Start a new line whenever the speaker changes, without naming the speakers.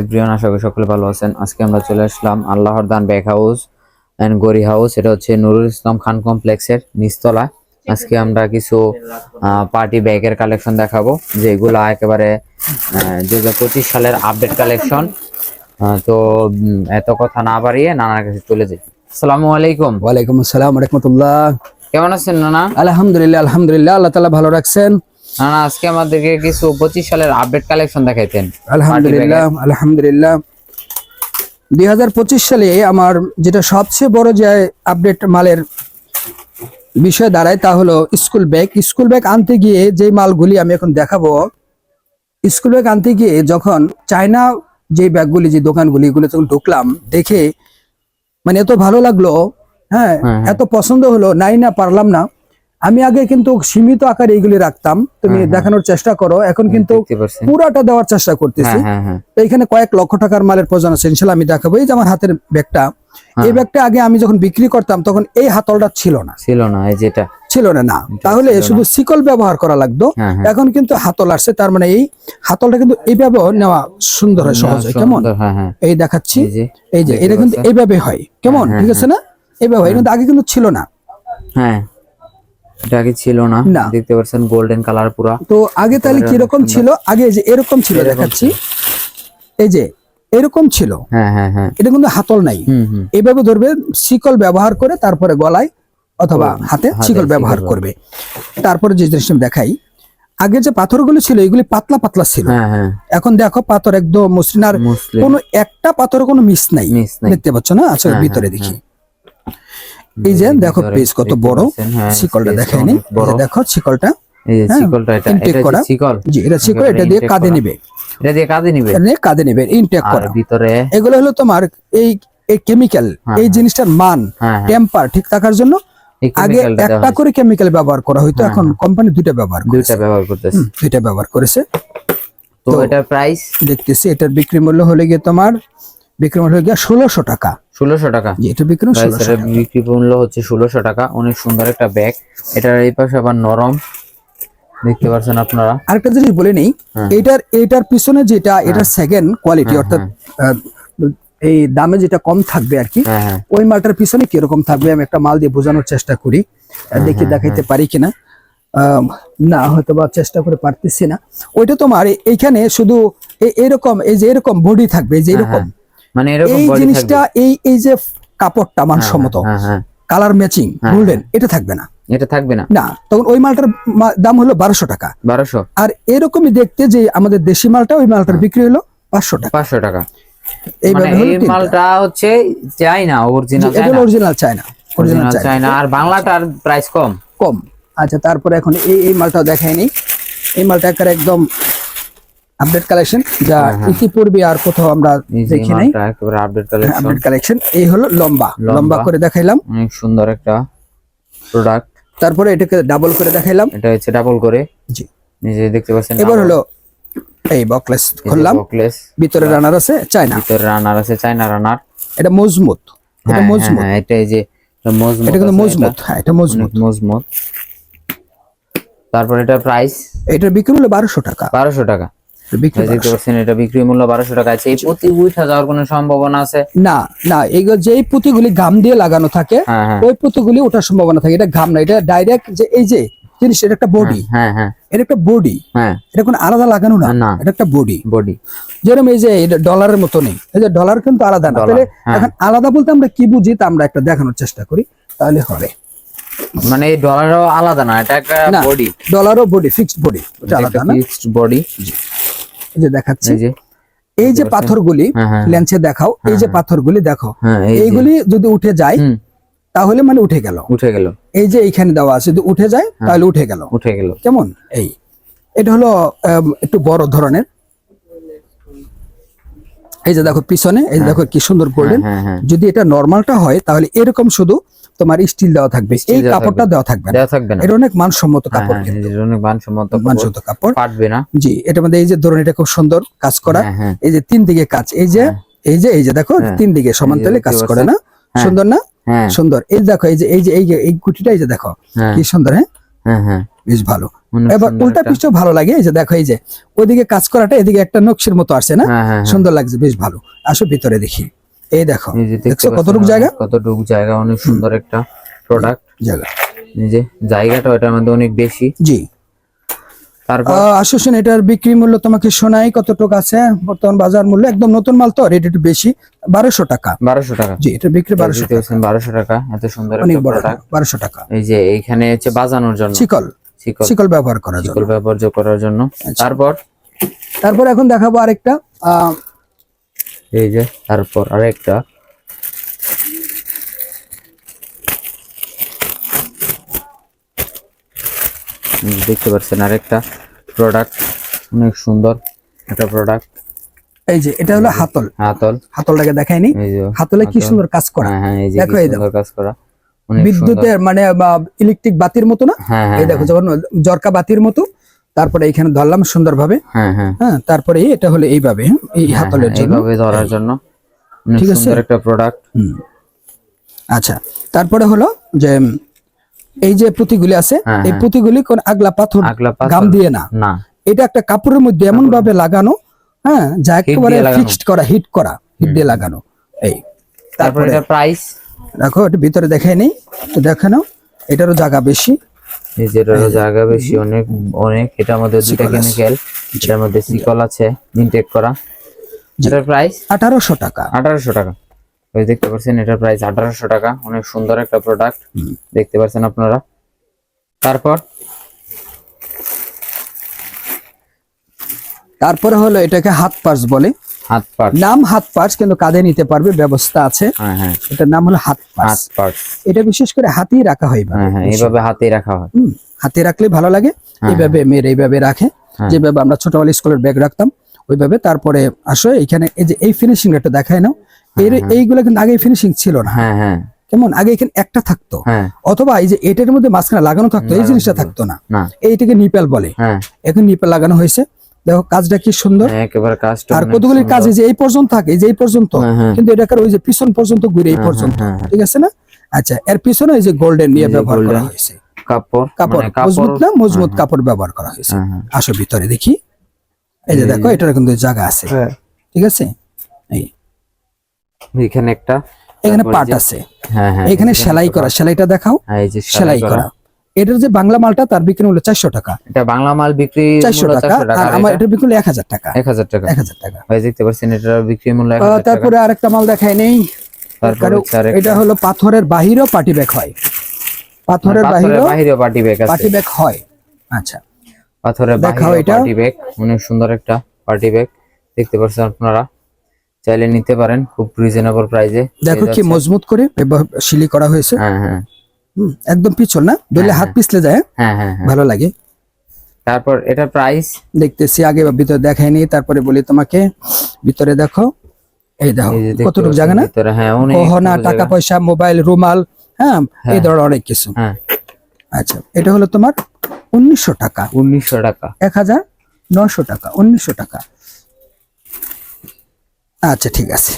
Everyone আশা করি সকলে ভালো আছেন। আজকে আমরা চলে আসলাম আল্লাহর দান ব্যাগ হাউস এন্ড গরি হাউস। এটা হচ্ছে নুরুল ইসলাম খান কমপ্লেক্সের নিচতলা। আজকে আমরা কিছু পার্টি ব্যাগের কালেকশন দেখাবো যেগুলো একেবারে দু হাজার পঁচিশ সালের আপডেট কালেকশন তো এত কথা না বাড়িয়ে নানার কাছে চলে যাই। আসসালামু আলাইকুম।
ওয়ালাইকুম আসসালাম রহমতুল্লাহ।
কেমন আছেন নানা?
আলহামদুলিল্লাহ আলহামদুলিল্লাহ আল্লাহ তালা ভালো রাখছেন।
নানা আজকে আমাদেরকে কিছু পঁচিশ সালের আপডেট কালেকশন দেখাইতেন।
আলহামদুলিল্লাহ আলহামদুলিল্লাহ। দুই হাজার পঁচিশ সালে আমার যেটা সবচেয়ে বড় যে আপডেট মালের বিষয় দাঁড়ায় তা হলো স্কুল ব্যাগ স্কুল ব্যাগ আনতে গিয়ে যে মালগুলি আমি এখন দেখাবো স্কুল ব্যাগ আনতে গিয়ে যখন চায়না যে ব্যাগগুলি যে দোকানগুলি এগুলো যখন ঢুকলাম দেখে মানে এত ভালো লাগল হ্যাঁ
হ্যাঁ, হ্যাঁ।
এত পছন্দ হলো নাই না পারলাম না। আমি আগে কিন্তু সীমিত আকারে এইগুলি রাখতাম। তুমি
হ্যাঁ, হ্যাঁ।
দেখানোর চেষ্টা করো। এখন কিন্তু
দেখতে
পুরাটা দেওয়ার চেষ্টা করতেছি।
হ্যাঁ হ্যাঁ। হ্যাঁ
তো এখানে কয়েক লক্ষ টাকার মালের প্রয়োজন আছে। ইনশাল্লাহ আমি দেখাবো। এই যে আমার হাতের ব্যাগটা
হ্যাঁ।
এই ব্যাগটা আগে আমি যখন বিক্রি করতাম তখন এই হাতলটা ছিল না।
ছিল না এই যেটা।
ছিল না না। তাহলে শুধু শিকল ব্যবহার করা লাগতো।
হ্যাঁ হ্যাঁ।
এখন কিন্তু হাতল আসছে তার মানে এই হাতলটা কিন্তু এইভাবে নেওয়া সুন্দর হয় সহজ হয়। কেমন?
হ্যাঁ হ্যাঁ।
এই দেখাচ্ছি।
এই যে
এটা কিন্তু এইভাবে হয়। কেমন?
হ্যাঁ,
ঠিক আছে না? এইভাবে হয়। কিন্তু আগে কিন্তু ছিল না।
হ্যাঁ। এটা আগে ছিল না। দেখতে পাচ্ছেন গোল্ডেন কালার পুরা।
তো আগে তাহলে কীরকম ছিল? আগে যে এরকম ছিল দেখাচ্ছি। এই যে এরকম ছিল।
হ্যাঁ হ্যাঁ হ্যাঁ।
এটা কিন্তু হাতল নাই। এইভাবে ধরবে শিকল ব্যবহার করে তারপরে গলায় অথবা হাতে শিকল ব্যবহার। করবে। তারপরে যে জিনিসটা দেখাই আগে যে পাথরগুলো ছিল এগুলি পাতলা পাতলা ছিল।
হ্যাঁ হ্যাঁ।
এখন দেখো পাথর একদম মসৃণ। আর কোনো একটা পাথর কোনো মিস নাই। দেখতে পাচ্ছ না? আচ্ছা
হ্যাঁ,
ভিতরে দেখি। এই যে দেখো পেজ কত বড়
হ্যাঁ,
শিকলটা দেখায়নি। দেখো শিকলটা হ্যাঁ,
শিকলটা এটা এটা শিকল।
জি এটা শিকল এটা দিয়ে কাঁধে
করা।
নিবে।
এটা দিয়ে কাঁধে নিবে?
এটা নিয়ে কাঁধে নিবে ইনটেক করা।
ভিতরে?
এগুলো হলো তোমার এই এই কেমিক্যাল
হ্যাঁ,
এই
হ্যাঁ।
জিনিসটার মান
হ্যাঁ হ্যাঁ।
টেম্পার ঠিক থাকার জন্য আগে একটা করে কেমিক্যাল ব্যবহার করা হইতো
হ্যাঁ,
এখন কোম্পানি দুইটা ব্যবহার
দুইটা ব্যবহার করতেছে।
হুম, দুইটা ব্যবহার করেছে।
তো
তো-
এটার প্রাইস
দেখতেছি এটার বিক্রি মূল্য হলে গিয়ে তোমার বিক্রি মূল্য হলে গিয়ে ষোলোশো টাকা।
ষোলোশো টাকা।
জি এটা বিক্রি
Guys,
ষোলোশো
বিক্রি মূল্য হচ্ছে ষোলোশো টাকা। অনেক সুন্দর একটা ব্যাগ এটার এই পাশে আবার নরম। দেখতে পাচ্ছেন আপনারা।
আরেকটা জিনিস বলে নেই
হ্যাঁ।
এটার এটার পিছনে যেটা এটার সেকেন্ড কোয়ালিটি
হ্যাঁ,
অর্থাৎ এই দামে যেটা কম থাকবে আর কি
হ্যাঁ হ্যাঁ।
ওই মালটার পিছনে কীরকম থাকবে আমি একটা মাল দিয়ে বোঝানোর চেষ্টা করি দেখি দেখাইতে পারি কিনা। না হয়তো বা চেষ্টা করে পারতেছি না। ওইটা তোমার এইখানে শুধু এরকম এই যে এরকম বডি থাকবে যে এরকম
মানে এরকম
এই জিনিসটা এই এই যে কাপড়টা মানসম্মত
হ্যাঁ হ্যাঁ
কালার ম্যাচিং
হ্যাঁ,
গোল্ডেন এটা থাকবে না।
এটা থাকবে না।
না তখন ওই মালটার দাম হলো বারোশো টাকা।
বারোশো।
আর এরকমই দেখতে যে আমাদের দেশি মালটা ওই মালটার বিক্রি হলো পাঁচশো টাকা।
পাঁচশো টাকা। মানে এই মালটা হচ্ছে চাই না original
original China original
original
China.
চাই না আর বাংলাটার প্রাইস কম।
কম। আচ্ছা তারপরে এখন এই এই মালটাও দেখায়নি এই মালটা একদম আপডেট কালেকশন যা ইতিপূর্বে আর কোথাও আমরা দেখি নাই।
আপডেট কালেকশন
আপডেট কালেকশন এই হলো লম্বা।
লম্বা।
করে দেখাইলাম।
অনেক সুন্দর একটা প্রোডাক্ট
তারপরে এটাকে ডাবল করে দেখাইলাম।
এটা হচ্ছে ডাবল করে।
জি।
নিজে দেখতে পাচ্ছেন
এবার হলো এই বকলেস খুললাম।
বকলেস
ভিতরে রানার আছে চায়না
ভিতরে রানার আছে চায়না রানার
এটা মজবুত। এটা
হ্যাঁ হ্যাঁ,
মজবুত।
হ্যাঁ এটা এই যে এটা মজবুত
এটা কিন্তু মজবুত। হ্যাঁ এটা মজবুত।
মজবুত। তারপর এটা প্রাইস
এটার বিক্রি হলো বারোশো টাকা।
বারোশো টাকা। দেখতে পাচ্ছেন এটা বিক্রি মূল্য বারোশো টাকা আছে। এই প্রতি উঠা যাওয়ার কোনো সম্ভাবনা আছে?
না না এইগুলো যেই পুঁতিগুলি ঘাম দিয়ে লাগানো থাকে
হ্যাঁ হ্যাঁ।
ওই পুঁতিগুলি ওঠার সম্ভাবনা থাকে। এটা ঘাম না এটা ডাইরেক্ট যে এই যে জিনিস এটা একটা বডি
হ্যাঁ হ্যাঁ
এটা একটা বডি
হ্যাঁ।
এটা কোনো আলাদা লাগানো না
না।
এটা একটা বডি
বডি
যেরকম এই যে ডলারের মতো নেই। এই যে ডলার কিন্তু আলাদা না। তাহলে
হ্যাঁ।
এখন আলাদা বলতে আমরা কি বুঝি তা আমরা একটা দেখানোর চেষ্টা করি তাহলে হবে।
মানে এই ডলারও আলাদা না এটা একটা বডি
ডলারও বডি ফিক্সড বডি আলাদা না?
ফিক্সড বডি
যে দেখাচ্ছি
এই যে।
পাথরগুলি
হ্যাঁ হ্যাঁ।
লেন্সে দেখাও এই যে পাথরগুলি দেখো
হ্যাঁ
এইগুলি যদি উঠে যায় তাহলে মানে উঠে গেল।
উঠে গেল।
এই যে এইখানে দেওয়া আছে যদি উঠে যায়
হ্যাঁ।
তাহলে উঠে গেল।
উঠে গেল।
কেমন? এই। এটা হলো একটু বড় ধরনের। এই যে দেখো পিছনে এই যে দেখো কি সুন্দর গোল্ডেন।
হ্যাঁ হ্যাঁ।
যদি এটা নর্মালটা হয় তাহলে এরকম শুধু তোমার স্টিল দেওয়া থাকবে। এই কাপড়টা দেওয়া থাকবে না।
দেওয়া থাকবে না।
এটা অনেক মানসম্মত
হ্যাঁ
কাপড়
হ্যাঁ
কিন্তু।
অনেক মানসম্মত
মানসম্মত কাপড়।
ফাটবে না।
জি এটার মধ্যে এই যে ধরুন এটা খুব সুন্দর কাজ করা।
হ্যাঁ
এই যে তিন দিকে কাজ। এই যে এই যে এই যে দেখো। তিন দিকে সমান
এই যে
তালে
দেখতে
কাজ করে না। সুন্দর না? সুন্দর। এই যে দেখো এই যে এই যে এই যে এই গুটিটা এই যে দেখো কি সুন্দর হ্যাঁ?
হ্যাঁ
বেশ ভালো। এবার উল্টা
একটা-
পিছু ভালো লাগে। এই যে দেখো এই যে ওইদিকে কাজ করাটা এদিকে একটা নকশির মতো আসছে না। সুন্দর লাগছে বেশ ভালো। আসো ভিতরে দেখি। এই দেখো দেখছ কতটুকু জায়গা?
কতটুকু জায়গা অনেক সুন্দর একটা প্রোডাক্ট
জায়গা।
যে জায়গাটা ওটার মধ্যে অনেক বেশি।
জি।
তারপর
আহ, আসো শোন এটার বিক্রি মূল্য তোমাকে শোনাই কতটুকু আছে। বর্তমান বাজার মূল্য একদম নতুন মাল তো রেট একটু বেশি বারোশো টাকা।
বারোশো টাকা।
জি এটা বিক্রি বারোশো
বারোশো টাকা এত সুন্দর
অনেক
একটা
বড়
প্রোডাক্ট
বারোশো টাকা।
এই যে এইখানে হচ্ছে বাজানোর জন্য।
শিকল।
শিকল।
ব্যবহার করার জন্য।
শিকল ব্যবহার করার জন্য।
আচ্ছা।
তারপর?
তারপর এখন দেখাবো আরেকটা আহ,
এই যে তারপর আরেকটা। দেখতে পাচ্ছেন আরেকটা প্রোডাক্ট অনেক সুন্দর একটা প্রোডাক্ট
এই যে এটা হলো হাতল।
হাতল।
হাতলটাকে
যে
হাতলে কি সুন্দর কাজ করা।
হ্যাঁ হ্যাঁ এই যে
দেখো এই
কাজ করা।
বিদ্যুতের মানে ইলেকট্রিক বাতির মতো না?
হ্যাঁ হ্যাঁ
এই দেখো যখন জরকা বাতির মতো তারপরে এখানে ধরলাম সুন্দরভাবে।
হ্যাঁ হ্যাঁ।
হ্যাঁ তারপরে এটা হলো এইভাবে এই
হ্যাঁ,
হাতলের
হ্যাঁ,
জন্য।
এইভাবে ধরার জন্য।
ঠিক আছে?
একটা প্রোডাক্ট
হুম। আচ্ছা তারপরে হলো যে এই যে পুঁতিগুলি আছে এই। পুঁতিগুলি কোন আগলা পাথর গাম দিয়ে না। এটা একটা কাপড়ের মধ্যে এমন ভাবে লাগানো হ্যাঁ যা একেবারে ফিক্সড করা হিট করা হিট দিয়ে লাগানো। এই
তারপরে প্রাইস
দেখো এটা ভিতরে দেখে নেই তো দেখে নাও এটারও জায়গা বেশি।
এই যে এটারও জায়গা বেশি অনেক অনেক দুটা
শিকল আছে।
কেমিক্যাল এটার মধ্যে সিকল আছে ইনটেক করা। এটার প্রাইস
আঠারোশো টাকা।
আঠারোশো টাকা। ওই দেখতে পাচ্ছেন এটার প্রাইস আঠারোশো টাকা। অনেক সুন্দর একটা প্রোডাক্ট দেখতে পাচ্ছেন আপনারা। তারপর?
তারপরে হলো এটাকে হাত পার্স বলে।
হাত
নাম হাত পার্স কিন্তু কাঁধে নিতে পারবে ব্যবস্থা আছে।
হ্যাঁ হ্যাঁ।
এটার নাম হলো হাত পার্স। এটা বিশেষ করে হাতেই রাখা হয়
হ্যাঁ হ্যাঁ এইভাবে হাতে রাখা হয়।
হাতে রাখলে ভালো লাগে। এইভাবে মেয়ের এইভাবে রাখে।
হ্যাঁ।
যেভাবে আমরা ছোটবেলা স্কুলের ব্যাগ রাখতাম ওইভাবে তারপরে আসো এখানে এই যে এই ফিনিশিং একটা দেখায় নাও। এর এইগুলো কিন্তু আগে ফিনিশিং ছিল না।
হ্যাঁ হ্যাঁ।
কেমন? আগে এখানে একটা থাকতো।
হ্যাঁ।
অথবা এই যে এটার মধ্যে মাঝখানে লাগানো থাকতো এই জিনিসটা থাকতো। না। এইটাকে নিপেল বলে।
হ্যাঁ।
এখন নিপেল লাগানো হয়েছে। দেখো কাজটা কি সুন্দর।
হ্যাঁ, একেবারে কাজটা
আর কতগুলি। কাজ এই যে এই পর্যন্ত থাকে এই যে এই পর্যন্ত
হ্যাঁ, হ্যাঁ।
কিন্তু এটাকার ওই যে পিছন পর্যন্ত ঘুরে এই পর্যন্ত। ঠিক আছে না? আচ্ছা এর পিছনে এই যে গোল্ডেন নিয়ে ব্যবহার করা হয়েছে।
কাপড়
কাপড়
মানে কাপড়
মজবুত না? মজবুত কাপড় ব্যবহার করা হয়েছে।
হ্যাঁ, হ্যাঁ।
আসো ভিতরে দেখি। এই যে দেখো এটার কিন্তু জায়গা আছে। ঠিক আছে? এই।
এখানে একটা
এখানে পাট আছে।
হ্যাঁ হ্যাঁ
এখানে সেলাই করা সেলাইটা দেখাও।
এই যে
সেলাই করা। এটার যে বাংলা মালটা তার বিক্রি মূল্য চারশো টাকা।
এটা বাংলা মাল বিক্রি
চারশো টাকা আর আমার বিক্রি মূল্য এক হাজার টাকা।
এক হাজার টাকা।
এক হাজার টাকা।
ভাই দেখতে পাচ্ছেন এটার বিক্রি মূল্য
তারপরে আরেকটা মাল দেখায় নেই। এটা হলো পাথরের বাহিরেও পাটি ব্যাগ হয়। পাথরের
পাথরের
বাহিরেও
বাহিরে পার্টি ব্যাগ আছে।
পাটি ব্যাগ হয়। আচ্ছা।
পাথরের বাহিরে। পার্টি ব্যাগ অনেক সুন্দর একটা পার্টি ব্যাগ। দেখতে পাচ্ছেন আপনারা। চাইলে নিতে পারেন খুব রিজনেবল প্রাইসে
দেখো কি মজবুত করে শিলি করা হয়েছে।
হ্যাঁ হ্যাঁ।
একদম পিছল না? ধরলে হাত পিছলে যায় হ্যাঁ?
হ্যাঁ হ্যাঁ হ্যাঁ।
ভালো লাগে।
তারপর এটা প্রাইস
দেখতেছি আগে ভিতরে দেখাইনি তারপরে বলি তোমাকে। ভিতরে দেখো এই দেখো কতটুকু জায়গা না?
হ্যাঁ
গহনা টাকা পয়সা মোবাইল রুমাল হ্যাঁ এই ধরনের অনেক কিছু।
হ্যাঁ।
আচ্ছা এটা হলো তোমার উনিশশো টাকা।
উনিশশো টাকা।
এক হাজার নশো টাকা উনিশশো টাকা। আচ্ছা ঠিক আছে।